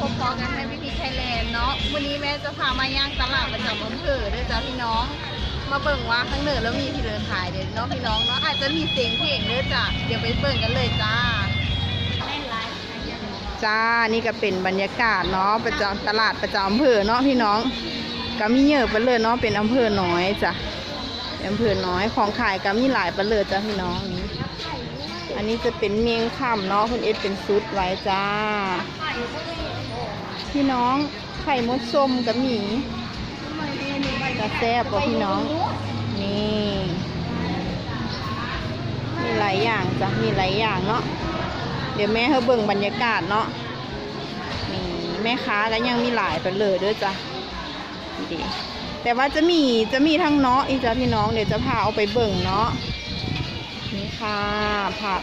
พบกันในวิธีไทยแลนด์เนาะวันนี้แม่จะพามาย่างตลาดประจำอำเภอด้วยจ้าพี่น้อง มาเบิ่งว่าข้างเหนือแล้วมีที่เดินขายเดี๋ยวเนาะพี่น้องเนาะอาจจะมีเสียงเพลงด้วยจ้ะเดี๋ยวไปเบิ่งกันเลยจ้าจ้านี่ก็เป็นบรรยากาศเนาะประจำตลาดประจำอำเภอเนาะพี่น้องก็มีเยอะไปเลยเนาะเป็นอำเภอน้อยจ้ะเป็นอำเภอน้อยของขายก็มีหลายไปเลยจ้ะพี่น้องนี่อันนี้จะเป็นเมียงคำเนาะคุณเอสเป็นซุดไว้จ้า พี่น้องไข่มดส้มกับหมีกระแซบกว่าพี่น้อง นี่ มีหลายอย่างจ้ะ มีหลายอย่างเนาะ เดี๋ยวแม่ให้เบิ่งบรรยากาศเนาะ นี่แม่ค้าก็ยังมีหลายไปเลยด้วยจ้ะดีแต่ว่าจะมีจะมีทั้งเนาะอีกจ้ะพี่น้องเดี๋ยวจะพาเอาไปเบิ่งเนาะ นี่ค่ะผัก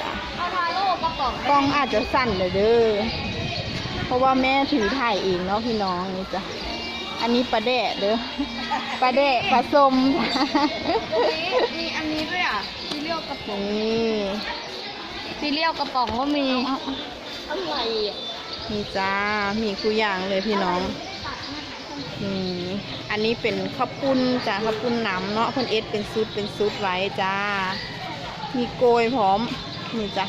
จ้ะเอาทาโร่กระป๋องกล้องอาจจะสั่นเลยเด้อ ราะว่าแม่ถือถ่ายเองเนาะพี่น้องนี่จ้ะ อันนี้ปลาแดะเด้อ ปลาแดะปลาส้มมีอันนี้ด้วยอะซีเรียลกระป๋องนี่ซีเรียลกระป๋องก็มีอะไรนี่จ้า มีกูอย่างเลยพี่น้องอืมอันนี้เป็นข้าวปุ้นจ้าข้าวปุ้นน้ำเนาะเพิ่นเอสเป็นซุดเป็นซุดไว้จ้า มีโกยพร้อม นี่จ้ะ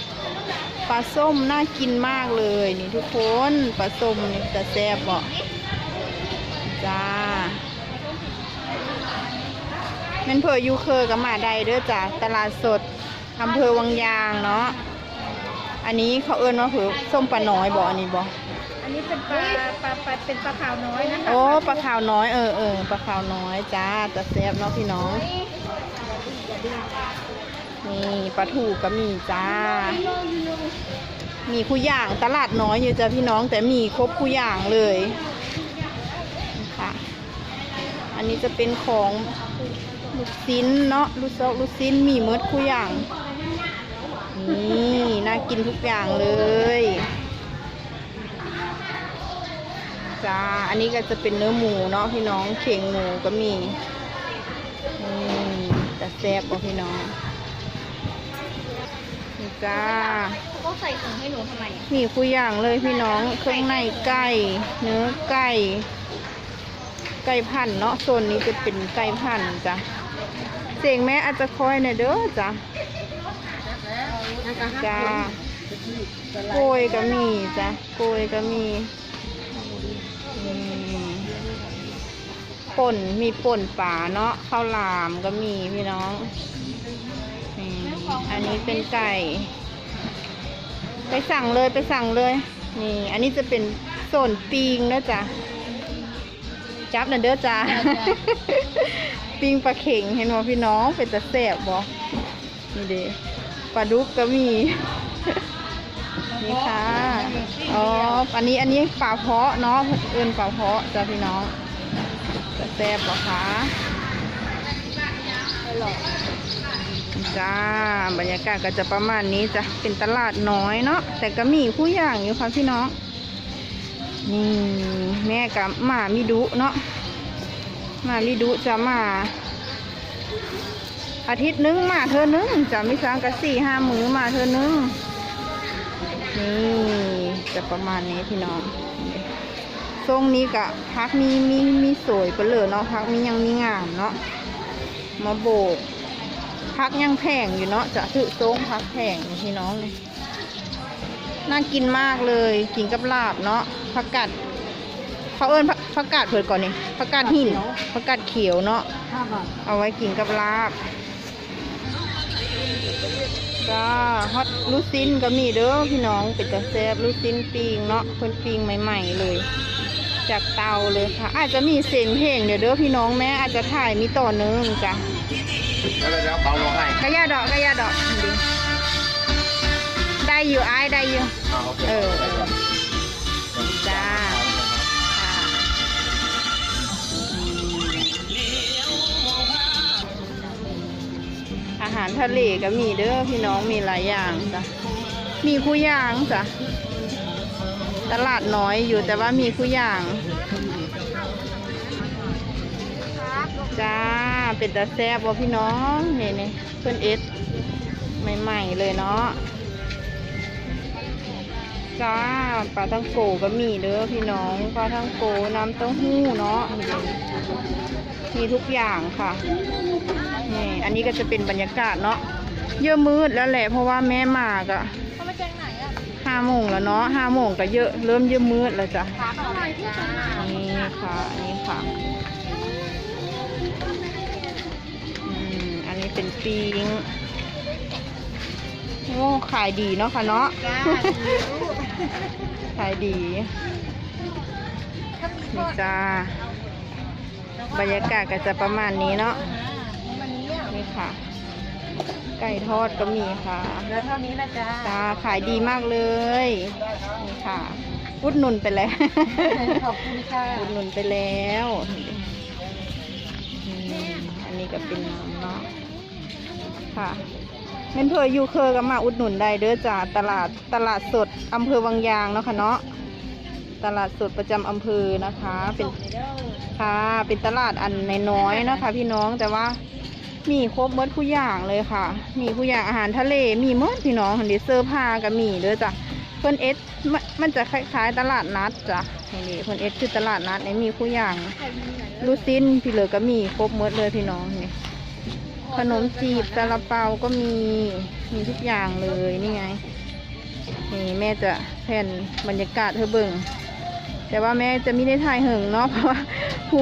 ปลาส้มน่ากินมากเลยนี่ทุกคนปลาส้มนี่จะแซ่บบ่จ้าแม่นเพออยูเคอกับมาได้เด้อจ้ะตลาดสดอำเภอวังยางเนาะอันนี้เขาเอิ้นว่าเผือส้มปลาน้อยบ่อันนี้บ่อันนี้เป็นปลาปลาปลาเป็นปลาขาวน้อยนะคะโอ้ปลาขาวน้อยเออเออปลาขาวน้อยจ้าจะแซ่บเนาะพี่น้อง นี่ปลาถูกก็มีจ้า มีคู่อย่างตลาดน้อยอยู่จ้ะพี่น้องแต่มีครบคู่อย่างเลยนี่ค่ะอันนี้จะเป็นของลูกชิ้นเนาะลูกซอกลูกชิ้นมีเมดคู่อย่างนี่น่ากินทุกอย่างเลยจ้าอันนี้ก็จะเป็นเนื้อหมูเนาะพี่น้องเข่งหมูก็มีนี่จะแซ่บกว่าพี่น้อง นี่จ้าเขาใส่ถุงให้หนูทำไมอะมีคุยอย่างเลยพี่น้องเครื่องในไก่เนื้อไก่ ไก่พันธุ์เนาะโซนนี้จะเป็นไก่พันธุ์จ้ะเสียงแม่อาจจะคอยหน่อยเด้อจ้ะจ้าโกยก็มีจ้ะโกยก็มีอืมป่นมีป่นป่าเนาะข้าวหลามก็มีพี่น้อง อันนี้เป็นไก่ ไปสั่งเลยไปสั่งเลย นี่ อันนี้จะเป็นโซนปิงนะจ๊ะจับน่อยเด้อจ้าปิงปลาเข่งเห็นบ่พี่น้องเป็นตะแสบบ่นี่เด้ปลาดุกก็มีนี่ค่ะ อ๋อ อันนี้อันนี้ปลาเพาะเนาะเอินปลาเพาะจ้ะพี่น้องตะแสบบ่คะ จ้า บรรยากาศก็จะประมาณนี้จ้ะ เป็นตลาดน้อยเนาะ แต่ก็มีผู้อย่างอยู่ค่ะพี่น้อง นี่แม่กับหมามิดุเนาะหมามิดุจะมาอาทิตย์นึงมาเธอนึงจะไม่ซ้างกับสี่ห้ามือมาเธอนึงนี่จะประมาณนี้พี่น้องทรงนี้กะพักมีมีมีสวยไปเลยเนาะพักมียังมีงามเนาะมาโบก พักยังแพงอยู่เนาะจะถือทรงพักแพงพี่น้องเลยน่ากินมากเลยกินกับลาบเนาะผักกาดเขาเอิ้นผักผักาดเผิดก่อนนี่ผักกาดหินผักกาดเขียวเนาะเอาไว้กินกับลาบจ้าฮอตลูซินก็มีเด้อพี่น้องเป็นตะแซบลูซินปิงเนาะเพิ่นปิงใหม่ๆเลย จากเตาเลยค่ะ อาจจะมีเสียงเพลงเดี๋ยวเด้อพี่น้องแม่อาจจะถ่ายมีต่อเนื่องจ้ะ แล้วเดี๋ยวเบาลงให้กระยาดอกกระยาดอกดูได้อยู่อ้ายได้อยู่ เอาโอเคเออเออจ้าอาหารทะเลก็มีเด้อพี่น้องมีหลายอย่างจ้ะ มีคู่อย่างจ้ะ ตลาดน้อยอยู่แต่ว่ามีคู่อย่าง จ้า เป็นตาแซ่บว่พี่น้องนี่นี่เพื่อนเอสใหม่ๆเลยเนาะจ้าปลาทั้งโกก็มีเด้อพี่น้องปลาทั้งโกน้ำเต้าหู้เนาะมีทุกอย่างค่ะนี่อันนี้ก็จะเป็นบรรยากาศเนาะเยอะมืดแล้วแหละเพราะว่าแม่มากอะเขามาจากไหนอะห้าโมงแล้วเนาะห้าโมงก็เยอะเริ่มเยอะมืดแล้วจ้ะขาต่อไปที่ตลาดนี่ค่ะนี่ค่ะ เป็นปิงโอ้ขายดีเนาะค่ะเนาะจ้าขายดี นี่จ้า บรรยากาศก็จะประมาณนี้เนาะวันนี้อะนี่ค่ะ ไก่ทอดก็มีค่ะแล้วเท่านี้ละจ้าจ้าขายดีมากเลย นี่ค่ะ อุดหนุนไปแล้ว ขอบคุณค่ะ อุดหนุนไปแล้วอืมอันนี้ก็เป็นน้ำเนาะ ค่ะเมนเพออยู่เคอก็มาอุดหนุนได้เด้อจ้าตลาดตลาดสดอำเภอวังยางเนาะค่ะเนาะตลาดสดประจำอำเภอนะคะ เป็นค่ะเป็นตลาดอันน้อยๆนะคะ พี่น้องแต่ว่ามีครบเมดทุกอย่างเลยค่ะ มีทุกอย่างอาหารทะเล มีเมดพี่น้องเหันดิเสื้อผ้าก็มีเด้อจ้ะเพิ่นเอสมันจะคล้ายๆตลาดนัดจ้ะนี่ดิเพิ่นเอสคือตลาดนัดเนี่ยมีทุกอย่างลูซินพี่เหลือก็มีครบหมดเลยพี่น้องนี่ ขนมจีบซาลาเปาก็มี มีทุกอย่างเลยนี่ไง นี่แม่จะแผ่นบรรยากาศเธอเบิ่ง แต่ว่าแม่จะไม่ได้ถ่ายเหิงเนาะเพราะว่าผู้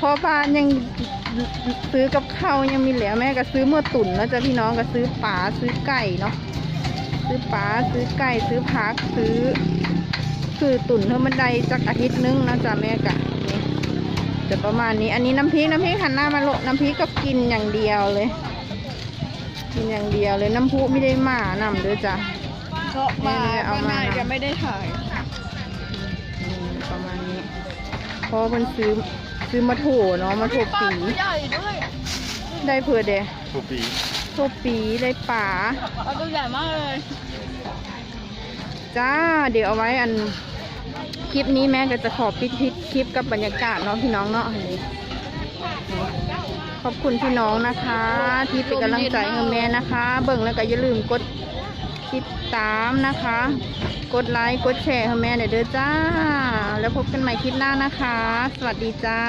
พ่อบ้านยังซื้อกับข้าวยังมีเหลือแม่ก็ซื้อเมื่อตุ่นเนาะจ้ะพี่น้องก็ซื้อปลาซื้อไก่เนาะซื้อปลาซื้อไก่ซื้อผักซื้อ คือตุ่นเธอมันได้จักอาทิตย์นึงนะจ๊ะแม่กะ จะประมาณนี้ อันนี้น้ำพริกน้ำพริกหันหน้ามาโลน้ำพริกก็กินอย่างเดียวเลย กินอย่างเดียวเลยน้ำพุไม่ได้มานำด้วยจ้ะก็มาเอาเอามามาจะไม่ได้ถ่ายอืมประมาณนี้เพราะมันซื้อซื้อมาโถเนาะมาโถปีใหญ่ด้วยได้เผื่อเดะทุกปีโถปีได้ป่าเอาตัวใหญ่มากเลยจ้าเดี๋ยวเอาไว้อัน คลิปนี้แม่ก็จะขอปิดคลิปคลิปกับบรรยากาศเนาะพี่น้องเนาะขอบคุณพี่น้องนะคะ ที่เป็นกำลังใจให้แม่นะคะ เบิ่งแล้วก็อย่าลืมกดติดตามนะคะ กดไลค์กดแชร์ให้แม่หน่อยเด้อจ้า แล้วพบกันใหม่คลิปหน้านะคะ สวัสดีจ้า